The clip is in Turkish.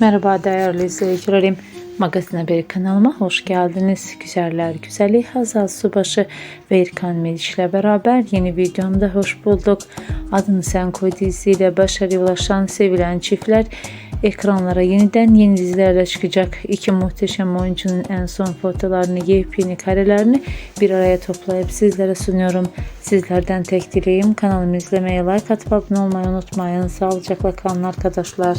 Merhaba değerli izleyicilerim. Magazin Haberi kanalıma hoş geldiniz. Güzeller güzeli Hazal Subaşı ve İrkan Meriç ile beraber yeni videomda hoş bulduk. Adını Sen Koy diziyle başarıya ulaşan sevilen çiftler ekranlara yeniden yeni dizilerle çıkacak. İki muhteşem oyuncunun en son fotolarını, yepyeni karelerini bir araya toplayıp sizlere sunuyorum. Sizlerden tek dileğim kanalımı izlemeye, like atıp abone olmayı unutmayın. Sağlıcakla kalın arkadaşlar.